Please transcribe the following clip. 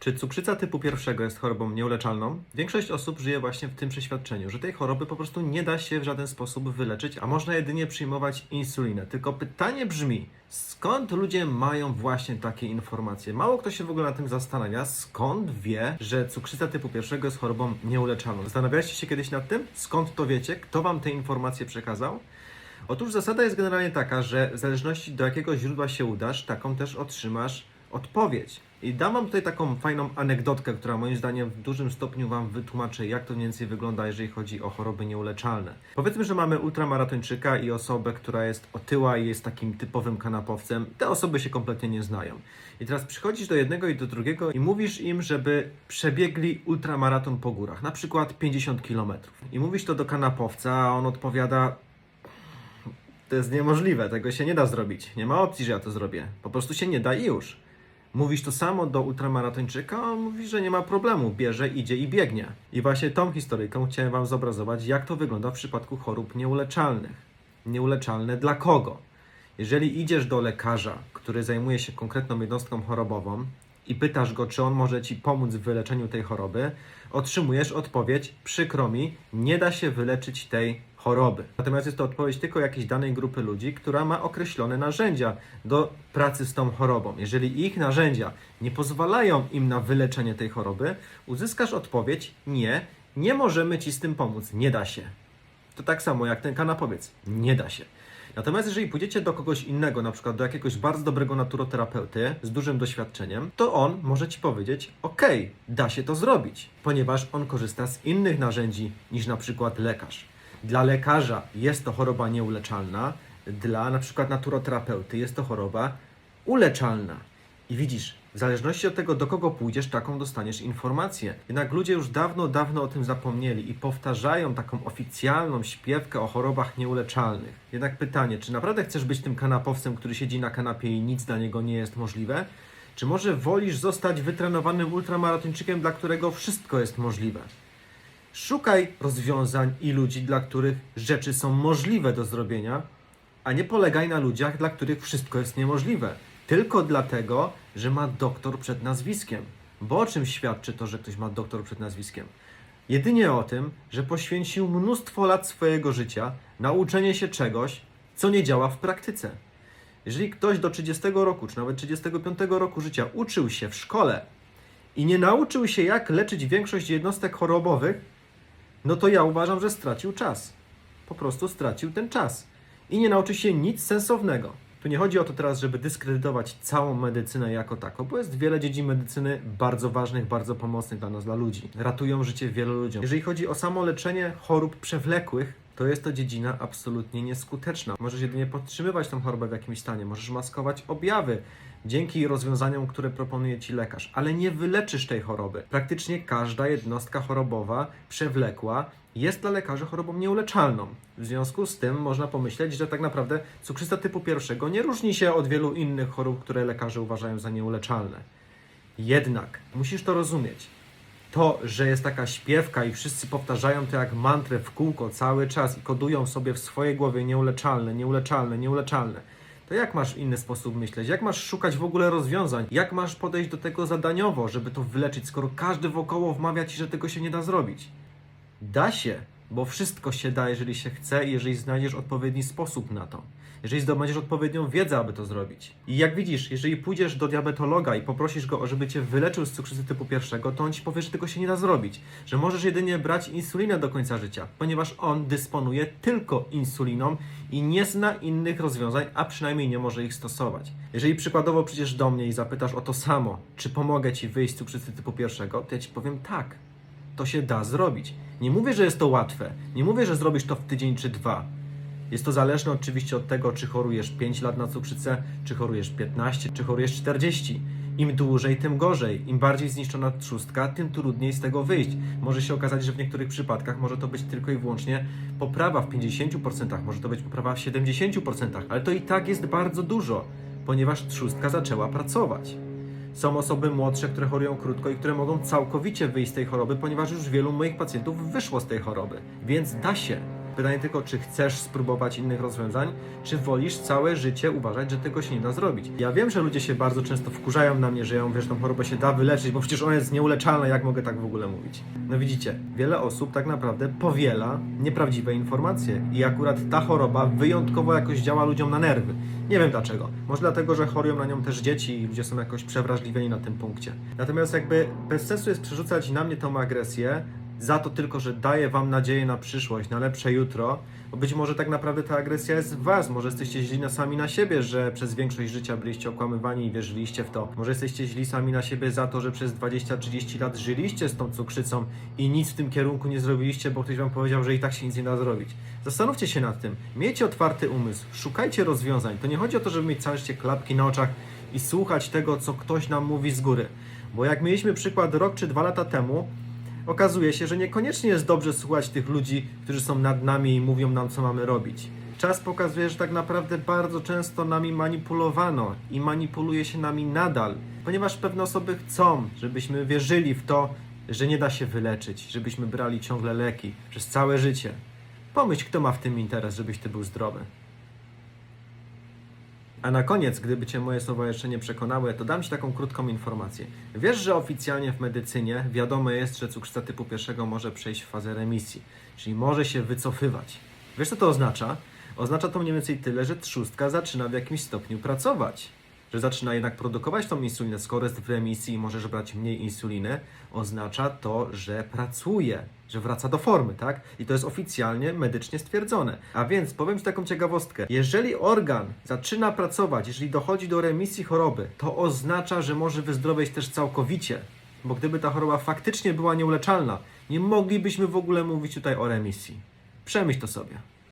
Czy cukrzyca typu pierwszego jest chorobą nieuleczalną? Większość osób żyje właśnie w tym przeświadczeniu, że tej choroby po prostu nie da się w żaden sposób wyleczyć, a można jedynie przyjmować insulinę. Tylko pytanie brzmi, skąd ludzie mają właśnie takie informacje? Mało kto się w ogóle na tym zastanawia, skąd wie, że cukrzyca typu pierwszego jest chorobą nieuleczalną. Zastanawialiście się kiedyś nad tym? Skąd to wiecie? Kto wam te informacje przekazał? Otóż zasada jest generalnie taka, że w zależności do jakiego źródła się udasz, taką też otrzymasz odpowiedź. I dam wam tutaj taką fajną anegdotkę, która moim zdaniem w dużym stopniu wam wytłumaczy, jak to mniej więcej wygląda, jeżeli chodzi o choroby nieuleczalne. Powiedzmy, że mamy ultramaratończyka i osobę, która jest otyła i jest takim typowym kanapowcem. Te osoby się kompletnie nie znają. I teraz przychodzisz do jednego i do drugiego i mówisz im, żeby przebiegli ultramaraton po górach, na przykład 50 km. I mówisz to do kanapowca, a on odpowiada, to jest niemożliwe, tego się nie da zrobić. Nie ma opcji, że ja to zrobię. Po prostu się nie da i już. Mówisz to samo do ultramaratończyka, a on mówi, że nie ma problemu, bierze, idzie i biegnie. I właśnie tą historyjką chciałem Wam zobrazować, jak to wygląda w przypadku chorób nieuleczalnych. Nieuleczalne dla kogo? Jeżeli idziesz do lekarza, który zajmuje się konkretną jednostką chorobową i pytasz go, czy on może Ci pomóc w wyleczeniu tej choroby, otrzymujesz odpowiedź, przykro mi, nie da się wyleczyć tej choroby. Natomiast jest to odpowiedź tylko jakiejś danej grupy ludzi, która ma określone narzędzia do pracy z tą chorobą. Jeżeli ich narzędzia nie pozwalają im na wyleczenie tej choroby, uzyskasz odpowiedź: nie, nie możemy Ci z tym pomóc, nie da się. To tak samo jak ten kanapowiec, nie da się. Natomiast jeżeli pójdziecie do kogoś innego, na przykład do jakiegoś bardzo dobrego naturoterapeuty z dużym doświadczeniem, to on może Ci powiedzieć, ok, da się to zrobić, ponieważ on korzysta z innych narzędzi niż na przykład lekarz. Dla lekarza jest to choroba nieuleczalna, dla na przykład naturoterapeuty jest to choroba uleczalna. I widzisz, w zależności od tego, do kogo pójdziesz, taką dostaniesz informację. Jednak ludzie już dawno, dawno o tym zapomnieli i powtarzają taką oficjalną śpiewkę o chorobach nieuleczalnych. Jednak pytanie, czy naprawdę chcesz być tym kanapowcem, który siedzi na kanapie i nic dla niego nie jest możliwe? Czy może wolisz zostać wytrenowanym ultramaratończykiem, dla którego wszystko jest możliwe? Szukaj rozwiązań i ludzi, dla których rzeczy są możliwe do zrobienia, a nie polegaj na ludziach, dla których wszystko jest niemożliwe. Tylko dlatego, że ma doktor przed nazwiskiem. Bo o czym świadczy to, że ktoś ma doktor przed nazwiskiem? Jedynie o tym, że poświęcił mnóstwo lat swojego życia na uczenie się czegoś, co nie działa w praktyce. Jeżeli ktoś do 30 roku, czy nawet 35 roku życia uczył się w szkole i nie nauczył się, jak leczyć większość jednostek chorobowych, no to ja uważam, że stracił czas. Po prostu stracił ten czas. I nie nauczy się nic sensownego. Tu nie chodzi o to teraz, żeby dyskredytować całą medycynę jako taką, bo jest wiele dziedzin medycyny bardzo ważnych, bardzo pomocnych dla nas, dla ludzi. Ratują życie wielu ludziom. Jeżeli chodzi o samo leczenie chorób przewlekłych, to jest to dziedzina absolutnie nieskuteczna. Możesz jedynie podtrzymywać tą chorobę w jakimś stanie, możesz maskować objawy dzięki rozwiązaniom, które proponuje Ci lekarz, ale nie wyleczysz tej choroby. Praktycznie każda jednostka chorobowa przewlekła jest dla lekarzy chorobą nieuleczalną. W związku z tym można pomyśleć, że tak naprawdę cukrzyca typu pierwszego nie różni się od wielu innych chorób, które lekarze uważają za nieuleczalne. Jednak musisz to rozumieć. To, że jest taka śpiewka i wszyscy powtarzają to jak mantrę w kółko cały czas i kodują sobie w swojej głowie nieuleczalne, nieuleczalne, nieuleczalne, to jak masz inny sposób myśleć? Jak masz szukać w ogóle rozwiązań? Jak masz podejść do tego zadaniowo, żeby to wyleczyć, skoro każdy wokoło wmawia ci, że tego się nie da zrobić? Da się, bo wszystko się da, jeżeli się chce i jeżeli znajdziesz odpowiedni sposób na to. Jeżeli zdobędziesz odpowiednią wiedzę, aby to zrobić. I jak widzisz, jeżeli pójdziesz do diabetologa i poprosisz go, żeby cię wyleczył z cukrzycy typu pierwszego, to on ci powie, że tego się nie da zrobić. Że możesz jedynie brać insulinę do końca życia, ponieważ on dysponuje tylko insuliną i nie zna innych rozwiązań, a przynajmniej nie może ich stosować. Jeżeli przykładowo przyjdziesz do mnie i zapytasz o to samo, czy pomogę ci wyjść z cukrzycy typu pierwszego, to ja ci powiem tak to się da zrobić. Nie mówię, że jest to łatwe. Nie mówię, że zrobisz to w tydzień czy dwa. Jest to zależne oczywiście od tego, czy chorujesz 5 lat na cukrzycę, czy chorujesz 15, czy chorujesz 40. Im dłużej, tym gorzej. Im bardziej zniszczona trzustka, tym trudniej z tego wyjść. Może się okazać, że w niektórych przypadkach może to być tylko i wyłącznie poprawa w 50%, może to być poprawa w 70%, ale to i tak jest bardzo dużo, ponieważ trzustka zaczęła pracować. Są osoby młodsze, które chorują krótko i które mogą całkowicie wyjść z tej choroby, ponieważ już wielu moich pacjentów wyszło z tej choroby. Więc da się. Pytanie tylko, czy chcesz spróbować innych rozwiązań, czy wolisz całe życie uważać, że tego się nie da zrobić. Ja wiem, że ludzie się bardzo często wkurzają na mnie, że ja że tą chorobę się da wyleczyć, bo przecież ona jest nieuleczalna, jak mogę tak w ogóle mówić? No widzicie, wiele osób tak naprawdę powiela nieprawdziwe informacje i akurat ta choroba wyjątkowo jakoś działa ludziom na nerwy. Nie wiem dlaczego. Może dlatego, że chorują na nią też dzieci i ludzie są jakoś przewrażliwieni na tym punkcie. Natomiast jakby bez sensu jest przerzucać na mnie tą agresję, za to tylko, że daję wam nadzieję na przyszłość, na lepsze jutro, bo być może tak naprawdę ta agresja jest w was, może jesteście źli na sami na siebie, że przez większość życia byliście okłamywani i wierzyliście w to. Może jesteście źli sami na siebie za to, że przez 20-30 lat żyliście z tą cukrzycą i nic w tym kierunku nie zrobiliście, bo ktoś wam powiedział, że i tak się nic nie da zrobić. Zastanówcie się nad tym, miejcie otwarty umysł, szukajcie rozwiązań. To nie chodzi o to, żeby mieć całe klapki na oczach i słuchać tego, co ktoś nam mówi z góry. Bo jak mieliśmy przykład rok czy dwa lata temu, okazuje się, że niekoniecznie jest dobrze słuchać tych ludzi, którzy są nad nami i mówią nam, co mamy robić. Czas pokazuje, że tak naprawdę bardzo często nami manipulowano i manipuluje się nami nadal, ponieważ pewne osoby chcą, żebyśmy wierzyli w to, że nie da się wyleczyć, żebyśmy brali ciągle leki przez całe życie. Pomyśl, kto ma w tym interes, żebyś ty był zdrowy. A na koniec, gdyby Cię moje słowa jeszcze nie przekonały, to dam Ci taką krótką informację. Wiesz, że oficjalnie w medycynie wiadomo jest, że cukrzyca typu pierwszego może przejść w fazę remisji, czyli może się wycofywać. Wiesz, co to oznacza? Oznacza to mniej więcej tyle, że trzustka zaczyna w jakimś stopniu pracować. Że zaczyna jednak produkować tą insulinę, skoro jest w remisji i możesz brać mniej insuliny, oznacza to, że pracuje, że wraca do formy, tak? I to jest oficjalnie medycznie stwierdzone. A więc powiem Ci taką ciekawostkę. Jeżeli organ zaczyna pracować, jeżeli dochodzi do remisji choroby, to oznacza, że może wyzdrowieć też całkowicie. Bo gdyby ta choroba faktycznie była nieuleczalna, nie moglibyśmy w ogóle mówić tutaj o remisji. Przemyśl to sobie.